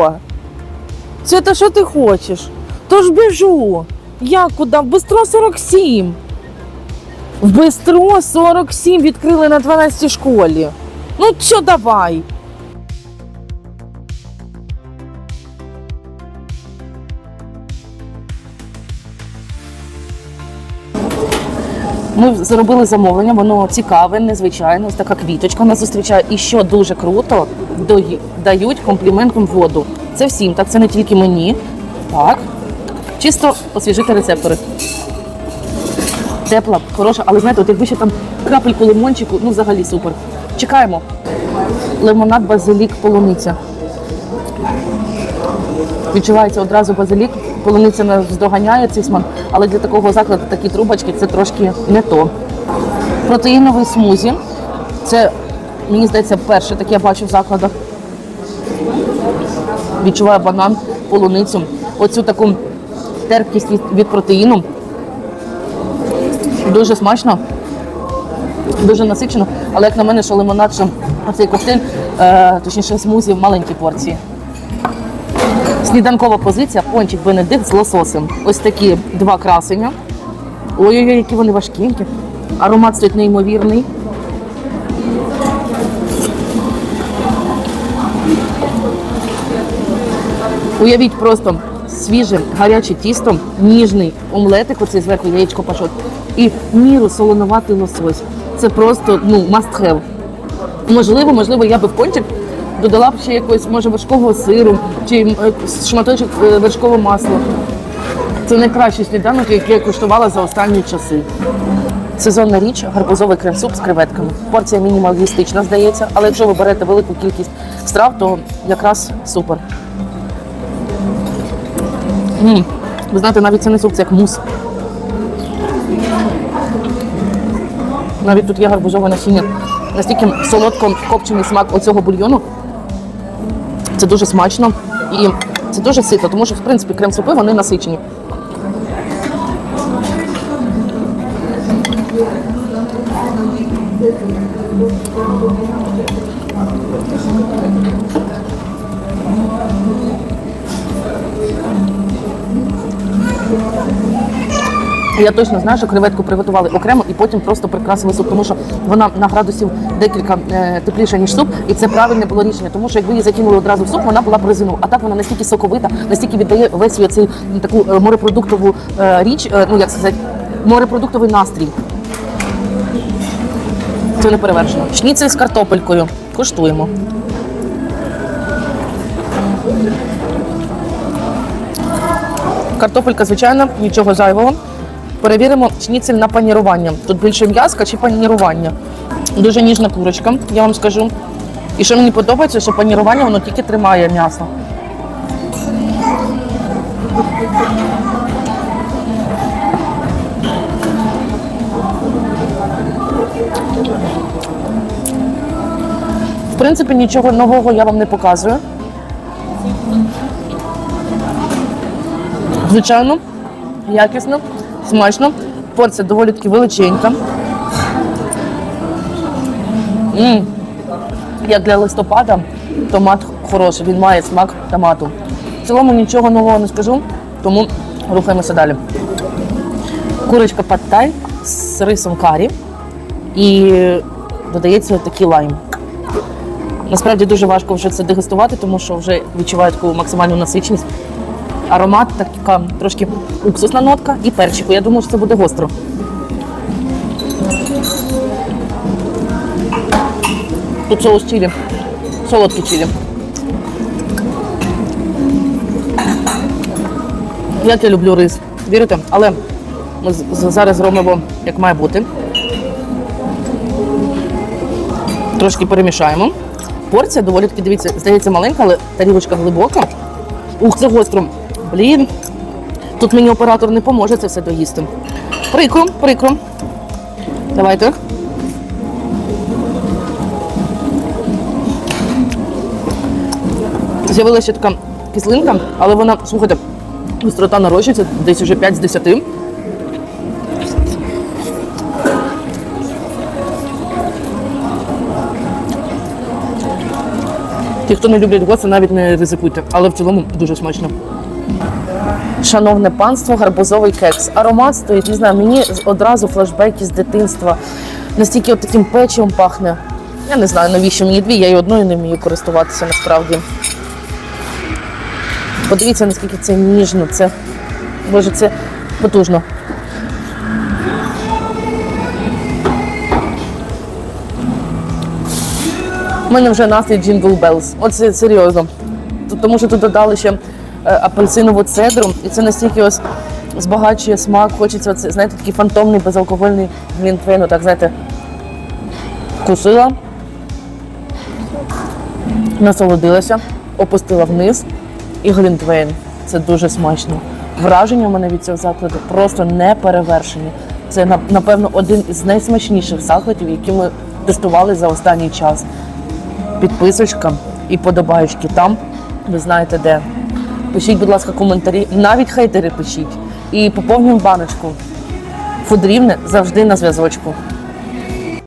що? Свята, що ти хочеш? То ж біжу. Я куди? В Бистро 47. В Бистро 47 відкрили на 12 школі. Ну що давай? Ми зробили замовлення, воно цікаве, незвичайне. Ось така квіточка нас зустрічає. І що дуже круто, дої- дають компліментом воду. Це всім, так це не тільки мені. Так. Чисто освіжити рецептори. Тепла, хороша, але знаєте, от якби ще там крапельку лимончику, ну взагалі супер. Чекаємо. Лимонад, базилік, полуниця. Відчувається одразу базилік, полуниця нас здоганяє цей смак, але для такого закладу такі трубочки це трошки не то. Протеїновий смузі. Це, мені здається, перше таке я бачу в закладах. Відчуваю банан, полуницю. Оцю таку терпкість від, від протеїну. Дуже смачно, дуже насичено. Але як на мене, що лимонад, що цей коктейль, е, точніше смузі в маленькій порції. Сніданкова позиція, пончик Бенедикт з лососем. Ось такі два красення. Ой-ой-ой, які вони важкенькі. Аромат стоїть неймовірний. Уявіть просто свіже, гаряче тісто, ніжний омлетик, оцей зверху яєчко пашот, і міру солонуватий лосось. Це просто ну, must have. Можливо, можливо, я би в пончик додала б ще якогось, може, вершкового сиру чи е, шматочок е, вершкового масла. Це найкращий сніданок, який я куштувала за останні часи. Сезонна річ гарбузовий крем-суп з креветками. Порція мінімалістична, здається, але якщо ви берете велику кількість страв, то якраз супер. М Ви знаєте, навіть це не суп, це як мус. Навіть тут є гарбузове насіння. Настільки солодко копчений смак оцього бульйону. Це дуже смачно і це дуже сито, тому що в принципі крем-супи вони насичені. Я точно знаю, що креветку приготували окремо і потім просто прикрасили суп, тому що вона на градусів декілька е, тепліша, ніж суп, і це правильне було рішення, тому що якби її закинули одразу в суп, вона була б резинова. А так вона настільки соковита, настільки віддає весь цей таку е, морепродуктову е, річ, ну як сказати, морепродуктовий настрій. Це не перевершено. Шніцель з картопелькою. Куштуємо. Картопелька, звичайно, нічого зайвого. Перевіримо шніцель на панірування. Тут більше м'язка чи панірування. Дуже ніжна курочка, я вам скажу. І що мені подобається, що панірування воно тільки тримає м'ясо. В принципі, нічого нового я вам не показую. Звичайно, якісно, смачно. Порція доволі таки величенька. м Як для листопада, томат хороший, він має смак томату. В цілому нічого нового не скажу, тому рухаємося далі. Курочка паттай з рисом карі і додається такий лайм. Насправді дуже важко вже це дегустувати, тому що вже відчуваю таку максимальну насиченість. Аромат така трошки уксусна нотка і перчику. Я думаю, що це буде гостро. Тут соус чилі. Солодкий чилі. Я люблю рис. Вірите? Але ми зараз зробимо, як має бути. Трошки перемішаємо. Порція доволі таки, дивіться, здається маленька, але тарілочка глибока. Ух, це гостро. Блін. Тут мені оператор не поможе це все доїсти. Прикро, прикро. Давайте. З'явилася така кислинка, але вона, слухайте, гострота нарощується десь уже 5 з 10. Ті, хто не люблять гоци, навіть не ризикуйте, але в цілому дуже смачно. Шановне панство, гарбузовий кекс. Аромат стоїть, не знаю, мені одразу флешбеки з дитинства. Настільки от таким печивом пахне. Я не знаю, навіщо мені дві, я і одною не вмію користуватися насправді. Подивіться, наскільки це ніжно, це. Боже, це потужно. У мене вже настрій Jingle Bells. Оце серйозно. Тому що тут додали ще апельсинову цедру, і це настільки ось збагачує смак. Хочеться оце, знаєте, такий фантомний безалкогольний глінтвейн. Так, знаєте, вкусила, насолодилася, опустила вниз і глінтвейн. Це дуже смачно. Враження у мене від цього закладу просто не перевершені. Це напевно один із найсмачніших закладів, які ми тестували за останній час. Підписочка і подобаючки там. Ви знаєте де. Пишіть, будь ласка, коментарі, навіть хейтери пишіть. І поповнюємо баночку. Фудрівне завжди на зв'язочку.